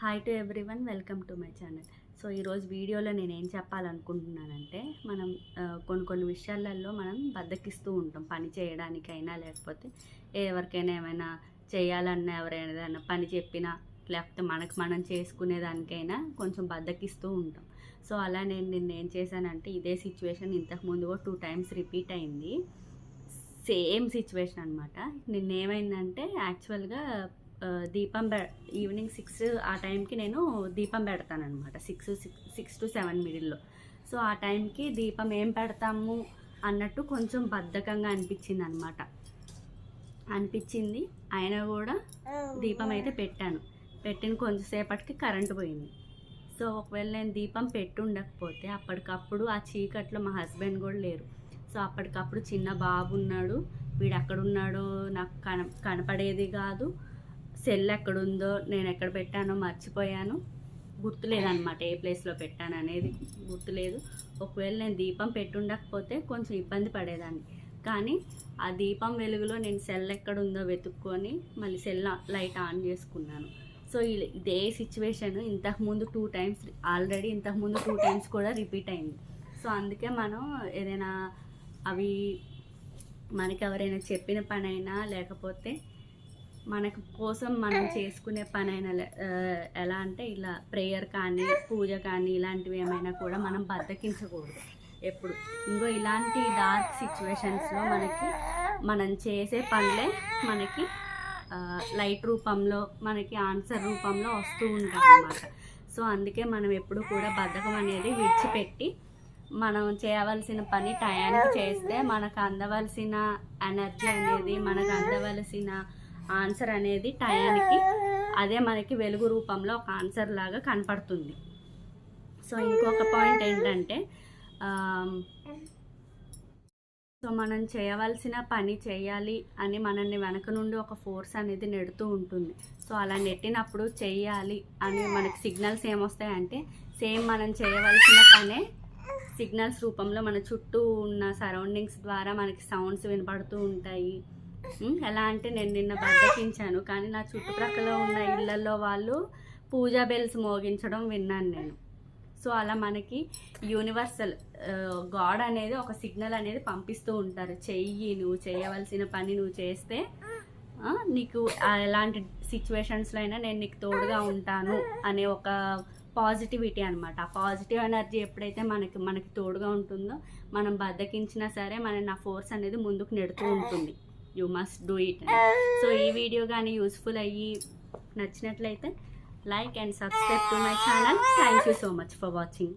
Hi to everyone welcome to my channel so ఈరోజు వీడియోలో నేను ఏం చెప్పాలనుకుంటున్నానంటే మనం కొన్ని కొన్ని విషయాలలో మనం బద్దకిస్తూ ఉంటాం. పని చేయడానికైనా లేకపోతే ఎవరికైనా ఏమైనా చేయాలన్నా ఎవరైనా పని చెప్పినా లేకపోతే మనకు మనం చేసుకునేదానికైనా కొంచెం బద్దకిస్తూ ఉంటాం. సో అలా నేను నిన్న ఏం చేశానంటే ఇదే సిచ్యువేషన్ ఇంతకుముందు కూడా టూ టైమ్స్ రిపీట్ అయింది. సేమ్ సిచ్యువేషన్ అనమాట నిన్న ఏమైందంటే యాక్చువల్గా దీపం పె ఈవినింగ్ సిక్స్ ఆ టైంకి నేను దీపం పెడతానమాట సిక్స్ సిక్స్ టు సెవెన్ మిడిల్లో. సో ఆ టైంకి దీపం ఏం పెడతాము అన్నట్టు కొంచెం బద్ధకంగా అనిపించింది అనమాట అనిపించింది. అయినా కూడా దీపం అయితే పెట్టాను. పెట్టిన కొంచెంసేపటికి కరెంటు పోయింది. సో ఒకవేళ నేను దీపం పెట్టి ఉండకపోతే అప్పటికప్పుడు ఆ చీకట్లో మా హస్బెండ్ కూడా లేరు. సో అప్పటికప్పుడు చిన్న బాబు ఉన్నాడు వీడు ఎక్కడున్నాడో నాకు కన కనపడేది కాదు. సెల్ ఎక్కడుందో నేను ఎక్కడ పెట్టానో మర్చిపోయాను. గుర్తులేదన్నమాట ఏ ప్లేస్లో పెట్టాను అనేది. గుర్తులేదు. ఒకవేళ నేను దీపం పెట్టుండకపోతే కొంచెం ఇబ్బంది పడేదాన్ని. కానీ ఆ దీపం వెలుగులో నేను సెల్ ఎక్కడుందో వెతుక్కొని మళ్ళీ సెల్ లైట్ ఆన్ చేసుకున్నాను. సో ఇదే సిచ్యువేషన్ ఇంతకుముందు టూ టైమ్స్ ఆల్రెడీ ఇంతకుముందు టూ టైమ్స్ కూడా రిపీట్ అయింది. సో అందుకే మనం ఏదైనా అవి మనకి ఎవరైనా చెప్పిన పనైనా లేకపోతే మనకు కోసం మనం చేసుకునే పని అయినా ఎలా అంటే ఇలా ప్రేయర్ కానీ పూజ కానీ ఇలాంటివి ఏమైనా కూడా మనం బద్దకించకూడదు. ఎప్పుడు. ఇంకో ఇలాంటి డార్క్ సిచ్యువేషన్స్లో మనకి మనం చేసే పనులే మనకి లైట్ రూపంలో మనకి ఆన్సర్ రూపంలో వస్తూ ఉంటాయి అన్నమాట సో అందుకే మనం ఎప్పుడు కూడా బద్ధకం అనేది విడిచిపెట్టి మనం చేయవలసిన పని టయానికి చేస్తే మనకు అందవలసిన ఎనర్జీ అనేది మనకు అందవలసిన ఆన్సర్ అనేది టయానికి అదే మనకి వెలుగు రూపంలో ఒక ఆన్సర్ లాగా కనపడుతుంది. సో ఇంకొక పాయింట్ ఏంటంటే సో మనం చేయవలసిన పని చేయాలి అని మనల్ని వెనక నుండి ఒక ఫోర్స్ అనేది నెడుతూ ఉంటుంది. సో అలా నెట్టినప్పుడు చేయాలి అని మనకి సిగ్నల్స్ ఏమొస్తాయంటే సేమ్ మనం చేయవలసిన పనే సిగ్నల్స్ రూపంలో మన చుట్టూ ఉన్న సరౌండింగ్స్ ద్వారా మనకి సౌండ్స్ వినపడుతూ ఉంటాయి. ఎలా అంటే నేను నిన్న బద్దకించాను కానీ నా చుట్టుప్రక్కల ఉన్న ఇళ్ళల్లో వాళ్ళు పూజా బెల్స్ మోగించడం విన్నాను నేను. సో అలా మనకి యూనివర్సల్ గాడ్ అనేది ఒక సిగ్నల్ అనేది పంపిస్తూ ఉంటారు. చెయ్యి నువ్వు చేయవలసిన పని నువ్వు చేస్తే నీకు ఎలాంటి సిచ్యువేషన్స్లో అయినా నేను నీకు తోడుగా ఉంటాను అనే ఒక పాజిటివిటీ అనమాట ఆ పాజిటివ్ ఎనర్జీ ఎప్పుడైతే మనకి మనకి తోడుగా ఉంటుందో మనం బద్దకించినా సరే మన నా ఫోర్స్ అనేది ముందుకు నెడుతూ ఉంటుంది. You must do it so ఈ వీడియో కానీ యూస్ఫుల్ అయ్యి నచ్చినట్లయితే like and subscribe to my channel thank you so much for watching